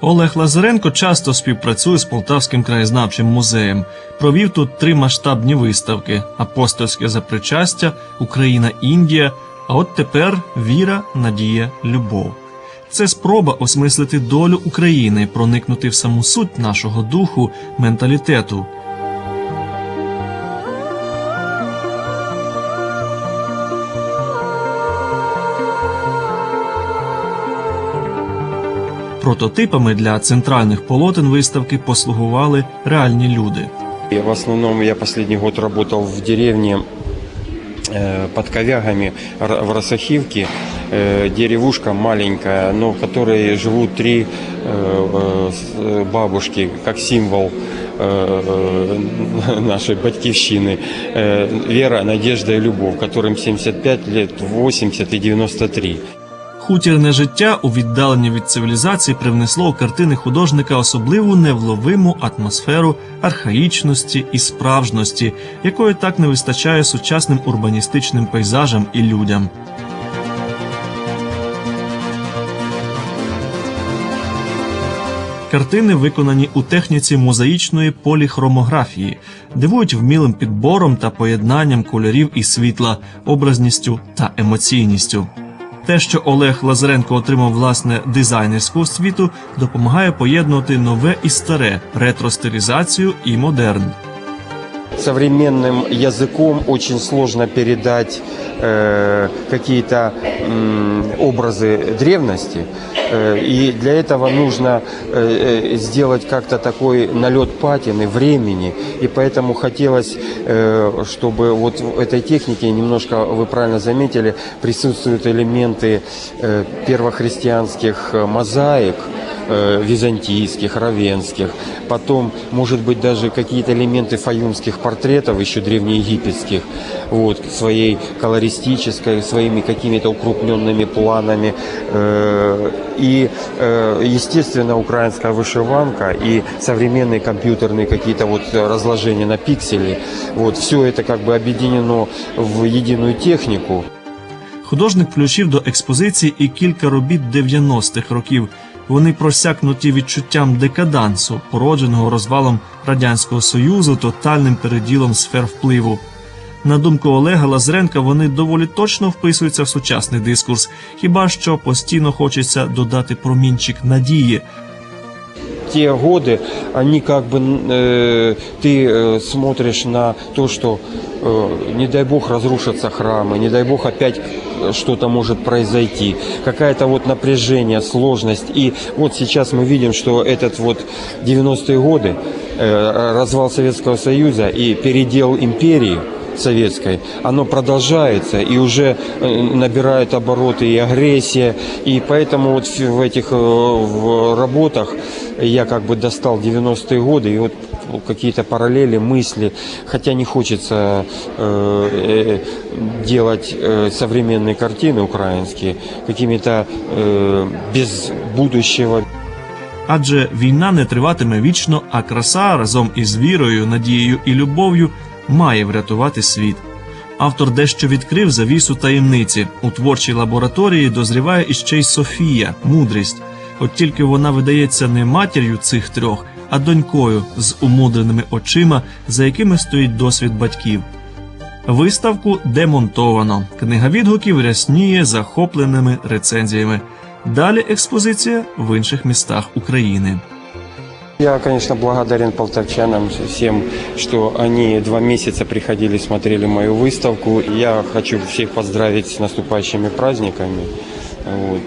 Олег Лазаренко часто співпрацює з Полтавським краєзнавчим музеєм. Провів тут три масштабні виставки: апостольське запричастя, Україна, Індія. А от тепер віра, надія, любов. Це спроба осмислити долю України, проникнути в саму суть нашого духу, менталітету. Прототипами для центральних полотен виставки послугували реальні люди. В основном я последний год работал в деревне э, под Ковягами Р- в Росахивке. Э, Деревушка маленькая, но в которой живут три э, э, с- э, бабушки, как символ э, э, нашей батькивщины. Э, Вера, надежда и любовь, которым 75 лет, 80 и 93. Хутірне життя у віддаленні від цивілізації привнесло у картини художника особливу невловиму атмосферу архаїчності і справжності, якої так не вистачає сучасним урбаністичним пейзажам і людям. Картини виконані у техніці мозаїчної поліхромографії, дивують вмілим підбором та поєднанням кольорів і світла, образністю та емоційністю. Те, що Олег Лазаренко отримав власне дизайнерську освіту, допомагає поєднувати нове і старе, ретро-стилізацію і модерн. современным языком очень сложно передать э, какие-то м, образы древности. Э, и для этого нужно э, э, сделать как-то такой налет патины, времени. И поэтому хотелось, э, чтобы вот в этой технике немножко, вы правильно заметили, присутствуют элементы э, первохристианских э, мозаик, э, византийских, равенских. Потом, может быть, даже какие-то элементы фаюмских портретов, еще древнеегипетских, вот, своей колористической, своими какими-то укрупненными планами. Э, И, э, естественно, украинская вышиванка и современные компьютерные какие-то вот э, разложения на пиксели. Вот, все это как бы объединено в единую технику. Художник включив до експозиції і кілька робіт 90-х років. Вони просякнуті відчуттям декадансу, породженого розвалом радянського союзу, тотальним переділом сфер впливу. На думку Олега Лазренка, вони доволі точно вписуються в сучасний дискурс, хіба що постійно хочеться додати промінчик надії, те годы, они как бы э, ты э, смотришь на то, что э, не дай бог разрушатся храмы, не дай бог опять э, что-то может произойти, какая-то вот напряжение, сложность. И вот сейчас мы видим, что этот вот 90-е годы, э, развал Советского Союза и передел империи, советской, оно продолжается и уже э, набирает обороты и агрессия, и поэтому вот в в этих э, в работах я как бы достал 90-е годы и вот какие-то параллели, мысли, хотя не хочется э, э, делать э, современные картины украинские, какими-то э, без будущего, адже війна не триватиме вічно, а краса разом із вірою, надією і любов'ю має врятувати світ. Автор дещо відкрив завісу таємниці. У творчій лабораторії дозріває іще й Софія, мудрість. От тільки вона видається не матір'ю цих трьох, а донькою з умудреними очима, за якими стоїть досвід батьків. Виставку демонтовано. Книга відгуків рясніє захопленими рецензіями. Далі експозиція в інших містах України. Я, конечно, благодарен полтавчанам всем, что они два месяца приходили, смотрели мою выставку. Я хочу всех поздравить с наступающими праздниками. Вот.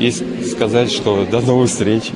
И сказать, что до новых встреч.